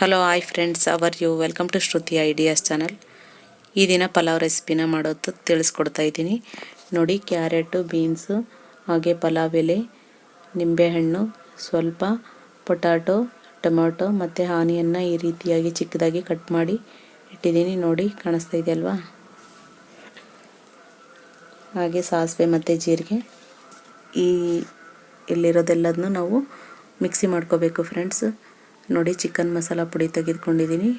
Hello hi friends our you welcome to Shruti ideas channel ಈ ದಿನ ಪಲಾವ್ ರೆಸಿಪಿನ ಮಾಡೋದು ತಿಳಿಸ್ಕೊಡ್ತಾ ಇದ್ದೀನಿ. ನೋಡಿ, ಕ್ಯಾರೆಟು ಬೀನ್ಸು ಹಾಗೆ ಪಲಾವ್ ಎಲೆ, ನಿಂಬೆಹಣ್ಣು, ಸ್ವಲ್ಪ ಪೊಟ್ಯಾಟೊ ಟೊಮೊಟೊ ಮತ್ತು ಹಾನಿಯನ್ನು ಈ ರೀತಿಯಾಗಿ ಚಿಕ್ಕದಾಗಿ ಕಟ್ ಮಾಡಿ ಇಟ್ಟಿದ್ದೀನಿ. ನೋಡಿ, ಕಾಣಿಸ್ತಾ ಇದೆ ಅಲ್ವಾ? ಹಾಗೆ ಸಾಸಿವೆ ಮತ್ತು ಜೀರಿಗೆ. ಈ ಇಲ್ಲಿರೋದೆಲ್ಲದನ್ನೂ ನಾವು ಮಿಕ್ಸಿ ಮಾಡ್ಕೋಬೇಕು ಫ್ರೆಂಡ್ಸ್ ನೋಡಿ ಚಿಕನ್ ಮಸಾಲ ಪುಡಿ ತೆಗೆದುಕೊಂಡಿದ್ದೀನಿ.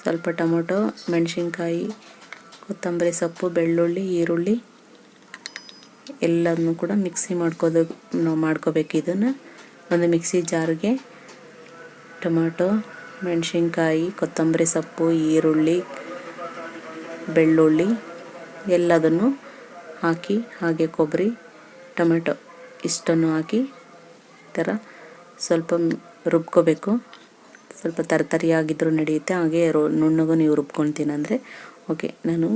ಸ್ವಲ್ಪ ಟೊಮೊಟೊ, ಮೆಣಸಿನ್ಕಾಯಿ, ಕೊತ್ತಂಬರಿ ಸೊಪ್ಪು, ಬೆಳ್ಳುಳ್ಳಿ, ಈರುಳ್ಳಿ ಎಲ್ಲದನ್ನು ಕೂಡ ಮಿಕ್ಸಿ ಮಾಡ್ಕೋದು, ನಾವು ಮಾಡ್ಕೋಬೇಕು ಇದನ್ನು. ಒಂದು ಮಿಕ್ಸಿ ಜಾರ್ಗೆ ಟೊಮೊಟೊ, ಮೆಣಸಿನ್ಕಾಯಿ, ಕೊತ್ತಂಬರಿ ಸೊಪ್ಪು, ಈರುಳ್ಳಿ, ಬೆಳ್ಳುಳ್ಳಿ ಎಲ್ಲದನ್ನು ಹಾಕಿ ಹಾಗೆ ಕೊಬ್ಬರಿ, ಟೊಮೆಟೊ ಇಷ್ಟನ್ನು ಹಾಕಿ ಈ ಥರ ಸ್ವಲ್ಪ ರುಬ್ಕೋಬೇಕು. ಸ್ವಲ್ಪ ತರತರಿಯಾಗಿದ್ದರೂ ನಡೆಯುತ್ತೆ, ಹಾಗೆ ರೋ, ನುಣ್ಣಗೂ ನೀವು ರುಬ್ಕೊಳ್ತೀನಿ ಓಕೆ ನಾನು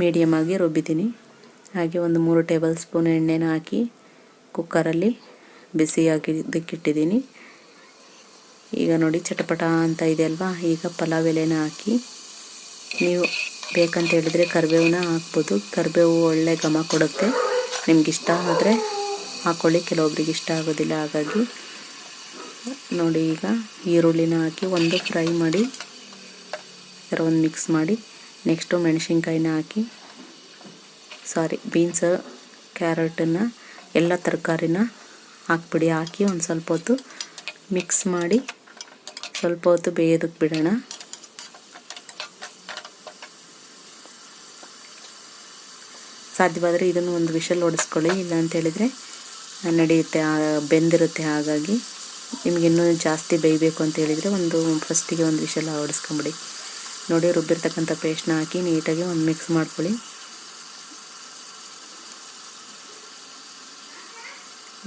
ಮೀಡಿಯಮ್ ಆಗಿ ರುಬ್ಬಿದ್ದೀನಿ. ಹಾಗೆ ಒಂದು ಮೂರು ಟೇಬಲ್ ಸ್ಪೂನ್ ಎಣ್ಣೆನ ಹಾಕಿ ಕುಕ್ಕರಲ್ಲಿ ಬಿಸಿಯಾಗಿದ್ದಕ್ಕಿಟ್ಟಿದ್ದೀನಿ. ಈಗ ನೋಡಿ ಚಟಪಟ ಅಂತ ಇದೆ ಅಲ್ವಾ? ಈಗ ಪಲಾವ್ ಎಲೆನ ಹಾಕಿ ನೀವು ಬೇಕಂತ ಹೇಳಿದರೆ ಕರಿಬೇವನ್ನ ಹಾಕ್ಬೋದು. ಕರಿಬೇವು ಒಳ್ಳೆ ಘಮ ಕೊಡುತ್ತೆ. ನಿಮ್ಗೆ ಇಷ್ಟ ಆದರೆ ಹಾಕ್ಕೊಳ್ಳಿ ಕೆಲವೊಬ್ರಿಗೆ ಇಷ್ಟ ಆಗೋದಿಲ್ಲ, ಹಾಗಾಗಿ ನೋಡಿ ಈಗ ಈರುಳ್ಳಿನ ಹಾಕಿ ಒಂದು ಫ್ರೈ ಮಾಡಿ ಥರ ಒಂದು ಮಿಕ್ಸ್ ಮಾಡಿ ನೆಕ್ಸ್ಟು ಮೆಣಸಿನ್ಕಾಯಿನ ಹಾಕಿ ಸಾರಿ ಬೀನ್ಸ್ ಕ್ಯಾರೆಟನ್ನು ಎಲ್ಲ ತರಕಾರಿನ ಹಾಕ್ಬಿಡಿ. ಹಾಕಿ ಒಂದು ಸ್ವಲ್ಪ ಹೊತ್ತು ಮಿಕ್ಸ್ ಮಾಡಿ, ಸ್ವಲ್ಪ ಹೊತ್ತು ಬೇಯೋದಕ್ಕೆ ಬಿಡೋಣ. ಸಾಧ್ಯವಾದರೆ ಇದನ್ನು ಒಂದು ವಿಷಲ್ ಹೊಡೆಸ್ಕೊಳ್ಳಿ ಇಲ್ಲ ಅಂತ ಹೇಳಿದರೆ ನಡೆಯುತ್ತೆ ಬೆಂದಿರುತ್ತೆ ಹಾಗಾಗಿ. ನಿಮ್ಗೆ ಇನ್ನೂ ಜಾಸ್ತಿ ಬೇಯಬೇಕು ಅಂತ ಹೇಳಿದರೆ ಒಂದು ಫಸ್ಟಿಗೆ ಒಂದು ವಿಷಲ್ಲ ಹೊಡಿಸ್ಕೊಂಬಿಡಿ. ನೋಡಿ, ರುಬ್ಬಿರ್ತಕ್ಕಂಥ ಪೇಸ್ಟ್ನ ಹಾಕಿ ನೀಟಾಗಿ ಒಂದು ಮಿಕ್ಸ್ ಮಾಡ್ಕೊಳ್ಳಿ.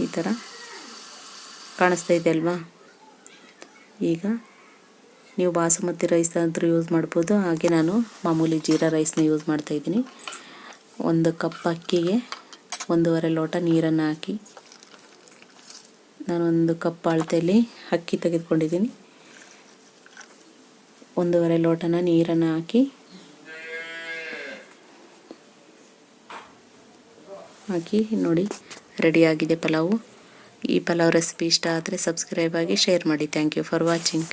ಈ ಥರ ಕಾಣಿಸ್ತಾ ಇದೆ ಅಲ್ವಾ? ಈಗ ನೀವು ಬಾಸುಮತಿ ರೈಸ್ ಆದರೂ ಯೂಸ್ ಮಾಡ್ಬೋದು. ಹಾಗೆ ನಾನು ಮಾಮೂಲಿ ಜೀರಾ ರೈಸ್ನ ಯೂಸ್ ಮಾಡ್ತಾಯಿದ್ದೀನಿ ಒಂದು ಕಪ್ ಅಕ್ಕಿಗೆ ಒಂದೂವರೆ ಲೋಟ ನೀರನ್ನು ಹಾಕಿ. ನಾನೊಂದು ಕಪ್ ಅಳತೆಯಲ್ಲಿ ಅಕ್ಕಿ ತೆಗೆದುಕೊಂಡಿದ್ದೀನಿ. ಒಂದೂವರೆ ಲೋಟನ ನೀರನ್ನು ಹಾಕಿ. ಹಾಕಿ ನೋಡಿ ರೆಡಿಯಾಗಿದೆ ಪಲಾವು. ಈ ಪಲಾವ್ ರೆಸಿಪಿ ಇಷ್ಟ ಆದರೆ ಸಬ್ಸ್ಕ್ರೈಬ್ ಆಗಿ ಶೇರ್ ಮಾಡಿ. Thank you for watching